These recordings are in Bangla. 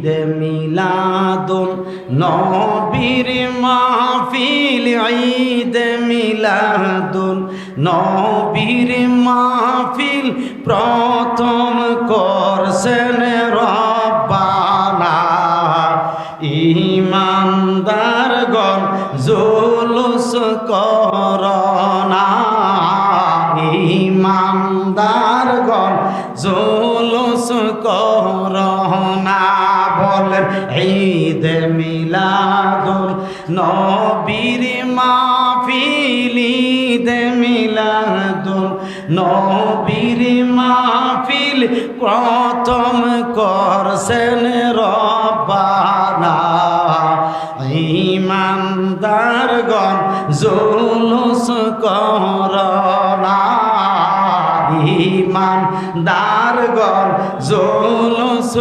ঈদ মিলাদুন নবীর মাহফিল, ঈদ মিলাদুন নবীর মাহফিল প্রথম করছেন রব্বানা। ইমানদারগণ জুলুস করনা ইমানদারগণ ঈদ মিলাদুল নবীর মাহফিল, ঈদ মিলাদুল নবীর মাহফিল। প্রথম করছেন রব্বানা। ইমানদারগণ জুলুস করনা। ইমানদারগণ জুলুস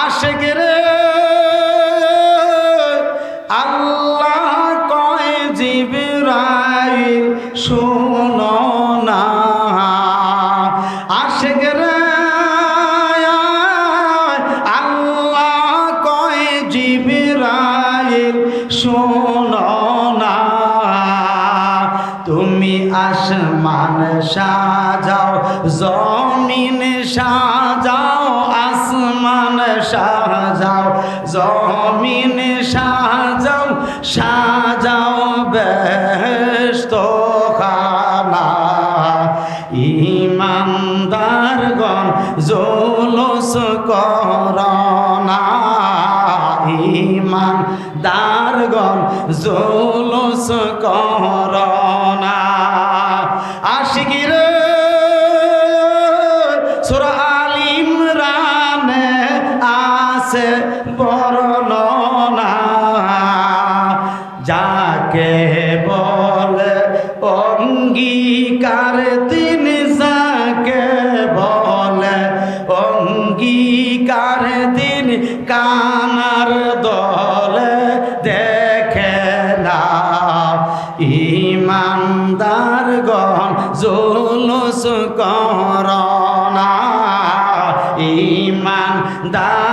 আশেক রে আল্লাহ কয় জিবরাইল, শুনো না। আশেক রে আল্লাহ কয় জিবরাইল, শুনো না। তুমি আসমান সাজাও, জমিন আসমান সাজাও জমিন সাজাও সাজাও বেহেস্ত খানা ইমানদারগণ জোলস করনা ইমানদারগণ জোলস করনা আশিকির যাকে বলে অঙ্গীকার তিনি যাকে বলে অঙ্গীকার তিনি কানার দলে দেখে না ইমানদারগণ জুলুস করনা ইমানদারগণ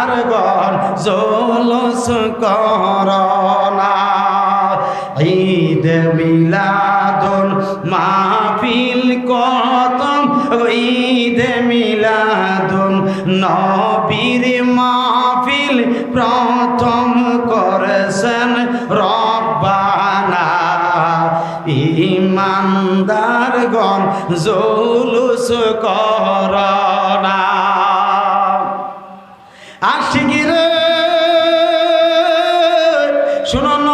জুলুস করনা ঈদ মিলাদুন মাহফিল কতম ঈদ মিলাদুন নবীর মাহফিল প্রথম করেছেন রব্বানা। ইমানদারগণ জুলুস করনা। আশিকির শুনো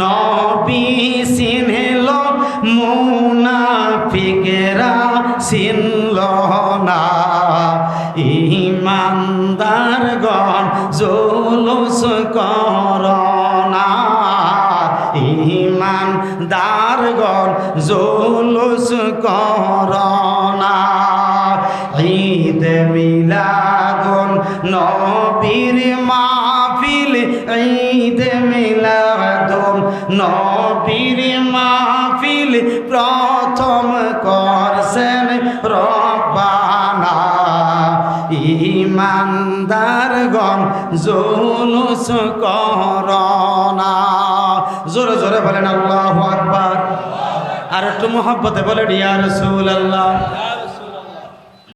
নবী চিনল, মুনাফিকেরা চিনল না। ইমানদারগণ জুলুস করনা ইমানদারগণ জুলুস করনা ঈদ মিলাদুন নবীর মাহফিল ঈদ নবীর মাহফিল প্রথম করছেন রব্বানা। ইমানদারগণ জুলুস করনা। জোরে জোরে বলেন আল্লাহু আকবার। আর একটু মোহাব্বতে বলেন, ইয়া রাসূলুল্লাহ।